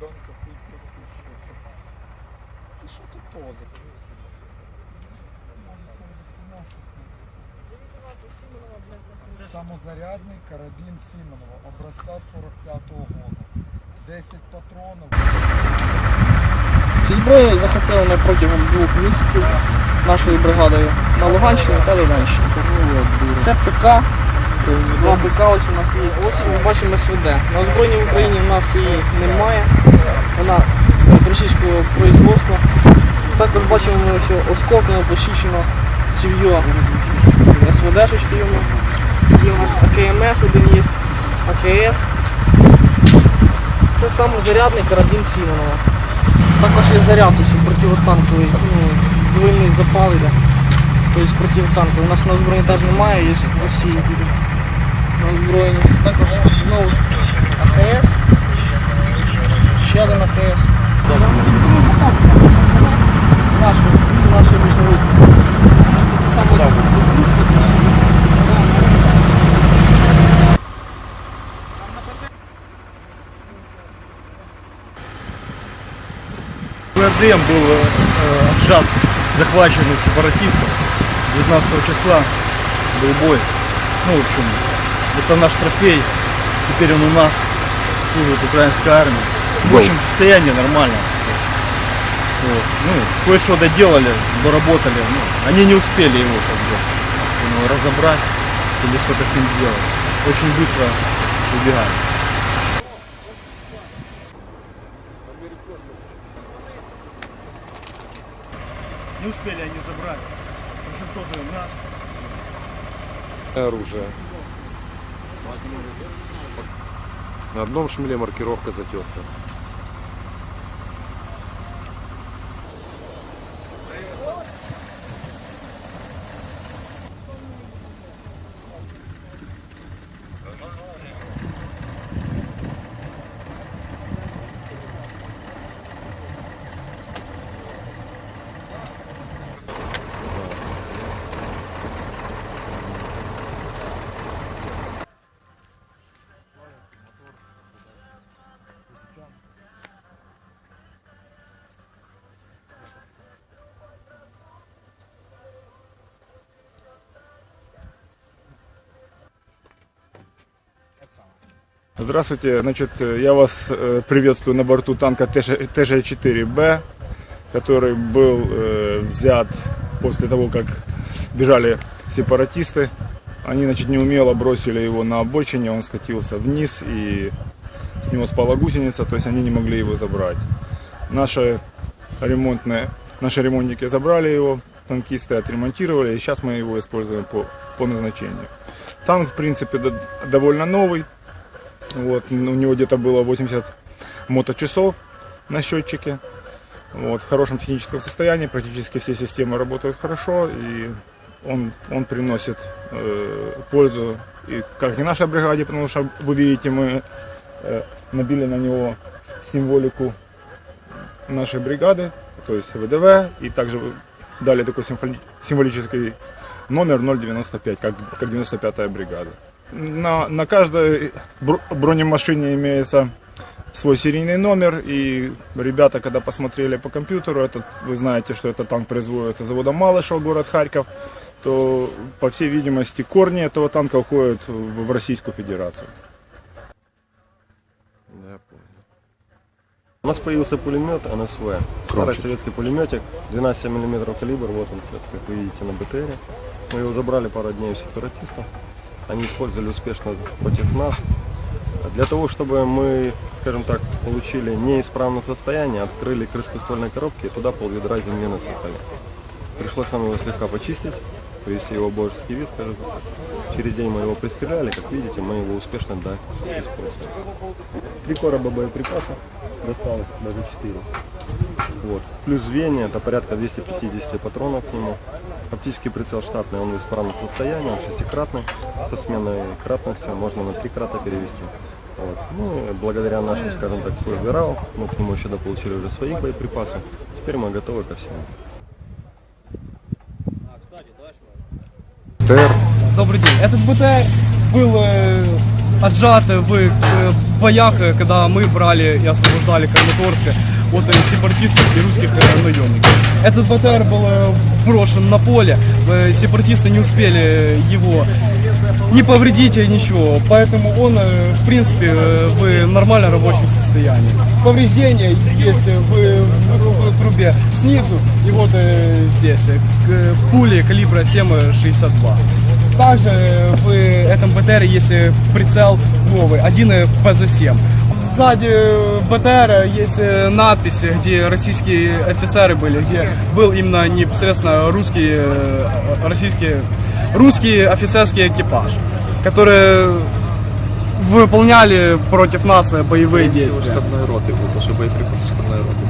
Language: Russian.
це що тут поза? Самозарядний карабін Сімонова, образця 45-го года. 10 патронів. Цю зброю захопили ми протягом двох місяців нашою бригадою на Луганщині та Донеччині. Це ПК, два ось у нас є. Ось ми бачимо СВД. На озброєнні в Україні в нас її немає. Вона російського производства. Також бачимо, що осколками посічено ців'йо СВДшечки йому. Є у нас АКМС один є, АКС. Це самозарядний карабін Сімонова. Також є заряд ось противотанковий, ну, двойний запал. Тобто противотанковий. У нас на озброєнні теж немає, є в Росії. На озброєнні. Також знову АКС. Ще один АКС. Наш, наш обичний виступ. РДМ был э, отжат, захвачен у сепаратистов. 19 числа был бой. Ну, в общем, это наш трофей. Теперь он у нас служит украинской армии. В общем, состояние нормально. Вот. Ну, кое-что доделали, доработали. Ну, они не успели его как бы ну, разобрать или что-то с ним сделать. Очень быстро убегали. Не успели они забрать. В общем, тоже наш. оружие. На одном шмеле маркировка затерта. Здравствуйте, значит, я вас э, приветствую на борту танка ТЖ-4Б, который был э, взят после того, как бежали сепаратисты. Они, значит, неумело бросили его на обочине, он скатился вниз и с него спала гусеница, то есть они не могли его забрать. Наши ремонтные, наши ремонтники забрали его, танкисты отремонтировали, и сейчас мы его используем по, по назначению. Танк, в принципе, до- довольно новый, вот, у него где-то было 80 моточасов на счетчике. Вот, в хорошем техническом состоянии, практически все системы работают хорошо, и он, он приносит э, пользу и как и нашей бригаде, потому что вы видите, мы э, набили на него символику нашей бригады, то есть ВДВ, и также дали такой символи- символический номер 095, как, как 95-я бригада. На, на каждой бро- бронемашине имеется свой серийный номер, и ребята, когда посмотрели по компьютеру, этот, вы знаете, что этот танк производится заводом Малышев, город Харьков, то, по всей видимости, корни этого танка уходят в, Российскую Федерацию. Я понял. У нас появился пулемет НСВ. Старый советский пулеметик, 12 мм калибр, вот он сейчас, как вы видите, на БТРе. Мы его забрали пару дней у сепаратистов. Они использовали успешно против нас. Для того, чтобы мы, скажем так, получили неисправное состояние, открыли крышку ствольной коробки и туда пол ведра земли насыпали. Пришлось нам его слегка почистить, привести его в божеский вид, скажем так. Через день мы его пристреляли, как видите, мы его успешно да, используем. Три короба боеприпасов, досталось даже четыре. Вот. Плюс звенья, это порядка 250 патронов к нему. Оптический прицел штатный, он в исправном состоянии, он шестикратный, со сменной кратностью, можно на три крата перевести. Вот. Ну, благодаря нашим, скажем так, службе РАО, мы к нему еще дополучили уже своих боеприпасов. Теперь мы готовы ко всему. ТР. добрый день. Этот БТР был э, отжат в э, боях, э, когда мы брали и освобождали Краматорск от э, сепаратистов и русских наемников. Этот БТР был брошен на поле, сепаратисты не успели его не повредить ничего, поэтому он, в принципе, в нормально рабочем состоянии. Повреждения есть в, в- трубе снизу и вот здесь пули калибра 7,62. Также э, в этом БТР есть э, прицел новый, 1 ПЗ-7. Сзади э, БТР есть э, надписи, где российские офицеры были, где был именно непосредственно русский, э, российский, русский офицерский экипаж, которые выполняли против нас э, боевые действия. штабной роты, потому что боеприпасы штабной роты.